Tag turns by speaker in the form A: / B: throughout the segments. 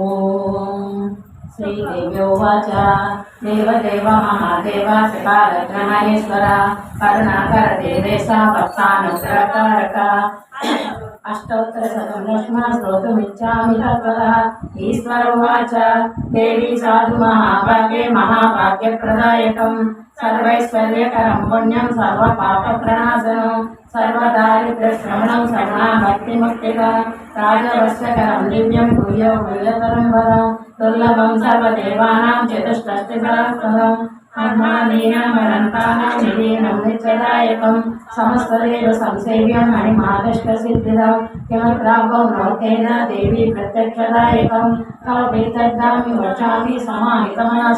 A: ఓం శ్రీదేవ్యోవాచ దేవదేవ మహాదేవ శివారత్నమహేశ్వర కరుణాకర దేవేశ భక్తానుగ్రహకారక అష్టోత్తర శతం లక్ష్మ శ్రోతుమిచ్చామి తత్వతః ఈశ్వర ఉవాచ దేవి సాధు సర్వైశ్వర్యకరం సర్వ పాప ప్రణాశనం సర్వదారిద్ర్యశ్రవణం శరణాభక్తిముక్తిక రాజవశ్యకరం దివ్యం భూయో భూయతరం వరం. దుర్లభం సర్వదేవానాం చతుష్టస్తి సహస్రం అర్మాణీనామనంతానాం నిలీనం నిత్యదాయకం. సమస్తదేవ సంసేవ్యం మణిమాదష్టసిద్ధిదం కిమత్రాభో నౌకేన దేవి ప్రత్యక్షదాయకం. కల్పేతద్దామి వచామి సమాహితమయా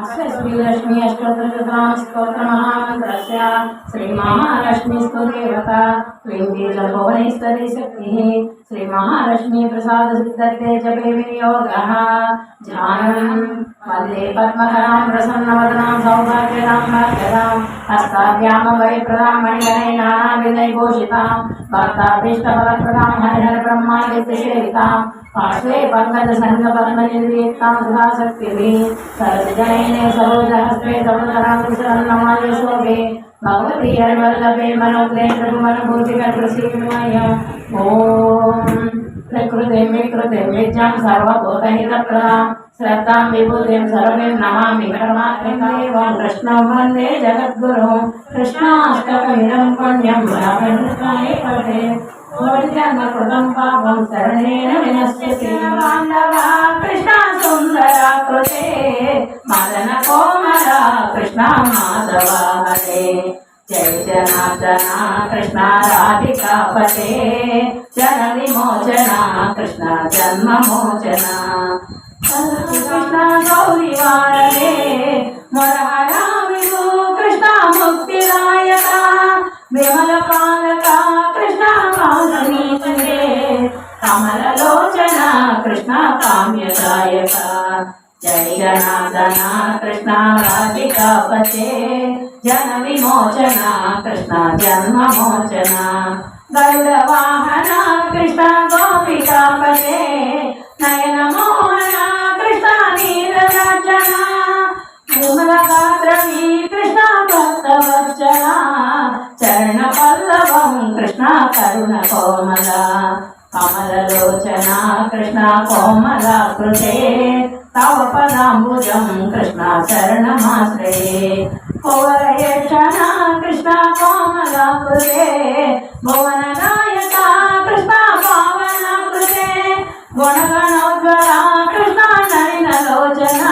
A: अष्टश्रीलक्ष्मीष्टोत्रचतुरांस्तोत्रमहामन्त्रस्य श्रीमहालक्ष्मीस्तुदेवता श्रीं बीजभुवनेश्वरी शक्तिः जपे विनियोगः प्रसन्नवदनां सौभाग्यदां मणिगणे भक्ताभीष्टफलप्रदां భాగ్యదాం హస్తాభ్యామ వై ప్రదాం మణిగణై నానావిధైభూషితాం భక్తాభీష్టఫలప్రదాం హరిహర బ్రహ్మాదిత్యసేవితాం పార్శ్వే పంకజ సంఘ పద్మ నిర్వీతాం సుధాశక్తిభిः సరసిజనైనే సరోజహస్రే సముదరాం కుశలన్నమాయ శోభే భగవతి హరివల్లభే మనోగ్రే ప్రభుమనుభూతి ప్రసీమయ ఓం ప్రకృతిం వికృతిం విద్యాం సర్వభూతహితప్రదాం శ్రద్ధాం విభూతిం సర్వీం నమామి పరమాత్మదేవం కృష్ణం వందే జగద్గురు కృష్ణాష్టకమిదం పుణ్యం రామకృష్ణాయ పటే కోటిజన్మకృతం పాపం శరణేన వినశ్యతి బాంధవా కృష్ణ సుందరాకృతే మదన కోమల కృష్ణ మాధవ లోచన కృష్ణ కామ్యదాయక జయ జనార్దన కృష్ణ రాధికాపతే. జన విమోచన కృష్ణ జన్మ మోచన. గరుడ వాహన కృష్ణ గోపికాపతే. నయన మోహన కృష్ణ నీరజన విమల గాత్రవి కృష్ణ భక్తవచన చరణ పల్లవం కృష్ణ కరుణ కోమల. కమలలోచన కృష్ణ కోమల కృతే తవ పదాంబుజం కృష్ణ శరణమాశ్రయే. కోరయక్షణ కృష్ణ కోమల కృతే భువన నాయక కృష్ణ పావన కృతే గుణగణోజ్వల కృష్ణ నయనలోచన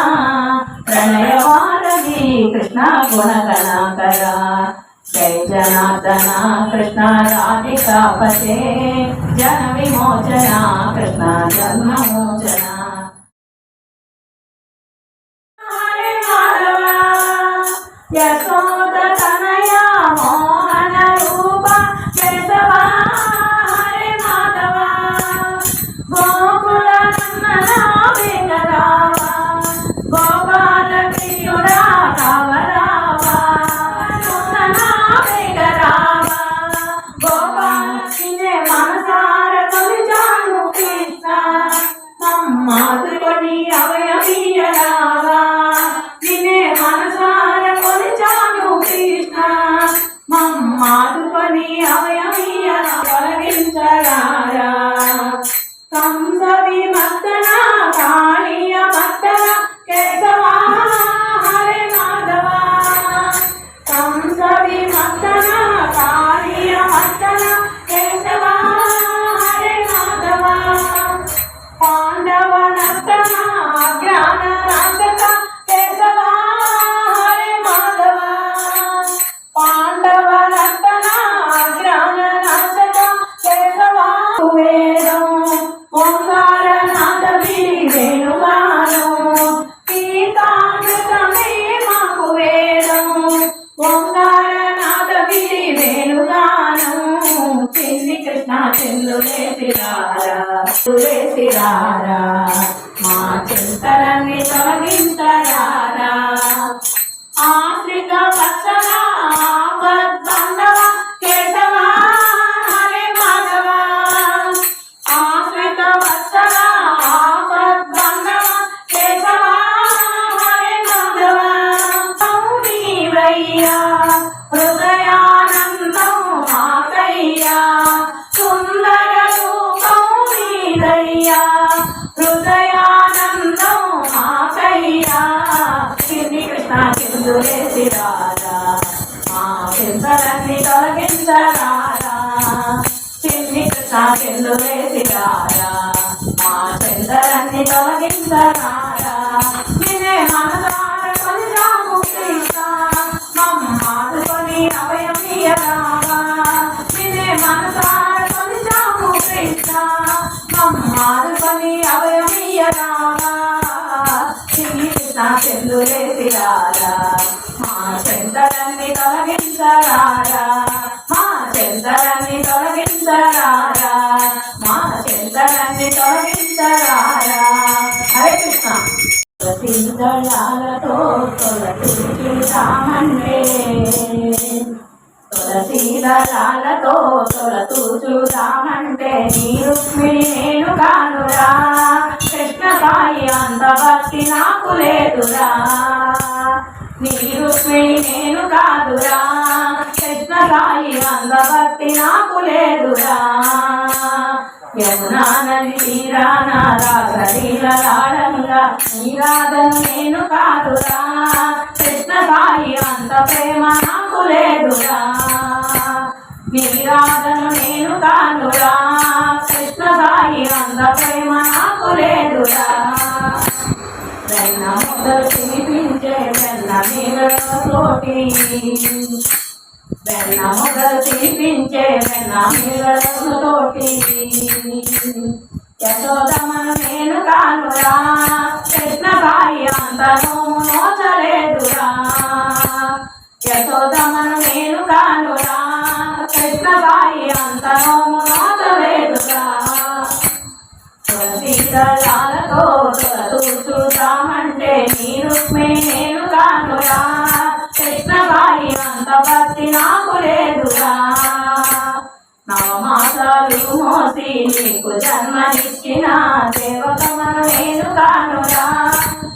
A: ప్రణయవారధి కృష్ణ గుణగణ కృష్ణ రాధికాపతే జన విమోచన కృష్ణ జన్మమోచన హరే చెల్లు వేసిరారా మా చింతలన్నీ తొలగించరారా? మా చింతలన్నీ తొలగించరారా? మా చింతలన్నీ తొలగించరారా? హరే కృష్ణ. తులసీదళాలతో తొలతూచుదామంటే తులసీదళాలతో తొలతూచుదామంటే నీ రుక్మిణి భక్తి నాకు లేదురా. నీ రుక్మిణి నేను కాదురా. కృష్ణ సాయి అంత భక్తి నాకు లేదురా. యమునా నది తీరాన రాగలీలాడంగా నీరాధను నేను కాదురా. కృష్ణ సాయి అంత ప్రేమ నాకు లేదురా. నీరాధను నేను కానురా కృష్ణ సాయి అంత ప్రేమ నాకు లేదురా. వెన్న మొదలు తినిపించే వెన్న నీళ్ళతోటి వెన్న మొదలు తినిపించే వెన్న నీళ్ళతోటి యశోదమను నేను కానురా కృష్ణ సాయి నోచలేదురా యశోదమను నేను కానురా కృష్ణ సాయి అంత నోము నోచలేదురా దళాలతో తొలతూచుదామంటే నీ రుక్మిణి నేను కానురా. కృష్ణ సాయి అంత భక్తి నాకు లేదురా. నవమాసాలు మోసి నీకు జన్మనిచ్చిన దేవతమను నేను కానురా.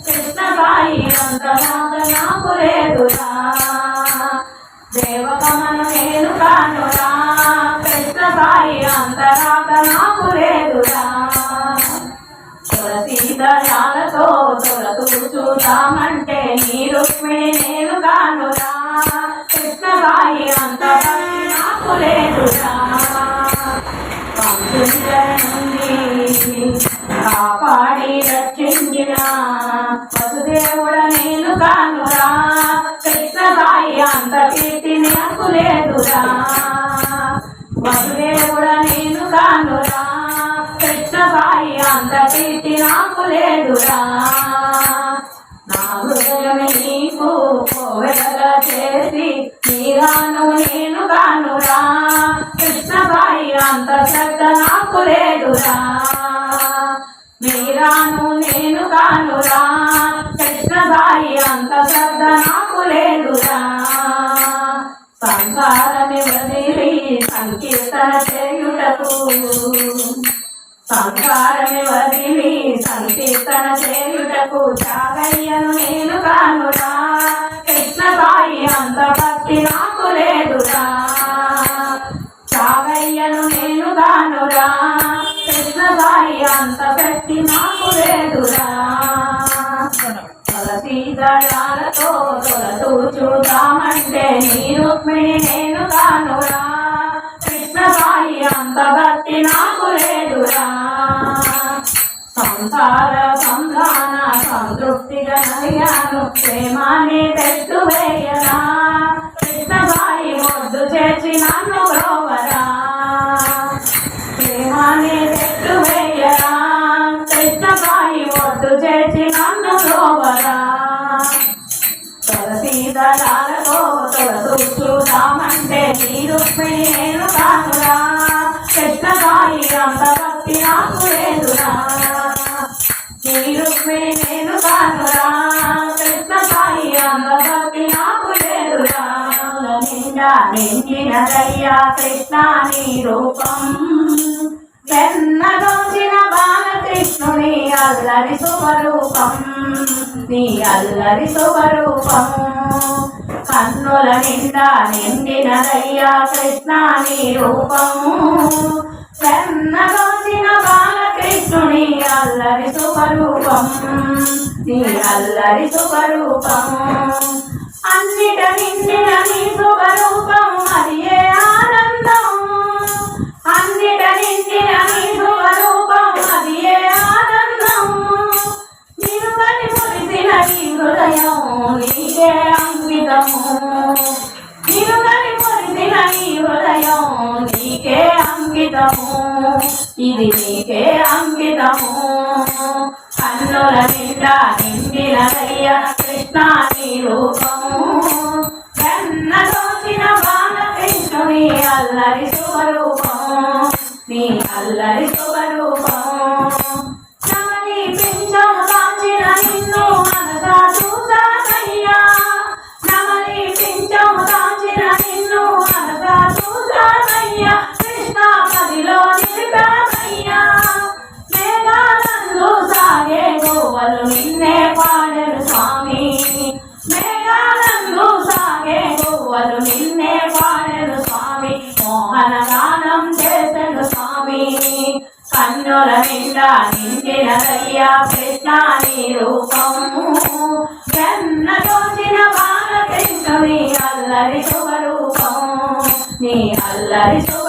A: కృష్ణ సాయి అంత మాట నాకు లేదురా. దేవకమను నేను కానురా. కృష్ణ సాయి అంతరాక నాకు లేదురా. తులసీదళాలతో తొలతూచుదామంటే నీ రుక్మిణి నేను కానురా కృష్ణబాయి అంత నాకు లేదురా. కాపాడి రక్షించిన వసుదేవుడ నేను కానురా కృష్ణబాయి అంత కీర్తి నాకు లేదురా. వసుదేవుడ నేను కానురా లేదురా నా హృదయం నీకు కోవెలగా చేసి నీరాను నేను కానురా కృష్ణ సాయి అంత శ్రద్ధ నాకు లేదురా. నీరాను నేను కానురా కృష్ణ సాయి అంత శ్రద్ధ నాకు లేదురా. సంసారమి వదిలి సంకీర్తన చేయుటకు సంసారమి సంకీర్తన చేయుటకు చాగయ్యను నేను కానురా. కృష్ణ సాయి అంత భక్తి నాకు లేదురా. చాగయ్యను నేను కానురా. కృష్ణ సాయి అంత భక్తి నాకు లేదురా. తులసీదళాలతో తొలతూచుదామంటే నీ రుక్మిణి నేను కానురా. అంత భక్తి నాకు లేదురా. సంసార సంధాన సంతృప్తిగా నయ్యాను ప్రేమాన్ని పెట్టు వేయరా. కృష్ణ సాయి మొద్దు చేర్చి నన్ను బ్రోవరా ప్రేమాన్ని పెట్టు వేయరా. కృష్ణ సాయి ఒడ్డు చేసి నన్ను బ్రోవరా తులసీదళాలతో తొలతూచుదామంటే నీ రుక్మిణి నేను కృష్ణ అంత భక్తి నాకు లేదురా నీ నేను కానురా కృష్ణ అంత భక్తి నాకు లేదురా నిండా నిండినదయ్యా కృష్ణ నీ రూపం. వెన్న బాలకృష్ణుని అల్లరి స్వరూపం. నీ అల్లరి స్వరూపం. కన్నుల నిండా నిండినదయ్యా కృష్ణ నీ రూపము వెన్న బాలకృష్ణుని అల్లరి స్వరూపం. నీ అల్లరి స్వరూపము అన్నిట నిండిన నీ స్వరూపం అది ఏ హృదయం నీకే అంకితము. నిన్ను కలిపొలిసిన ఈ హృదయం నీకే అంకితము. ఇది నీకే అంకితము. కన్నుల నిండా నిండినదయ్య కృష్ణ నీ రూప ఘోరమిందా నిండినదయ్యా కృష్ణ అల్లరి శుభరూపం నీ అల్లరి
B: శుభ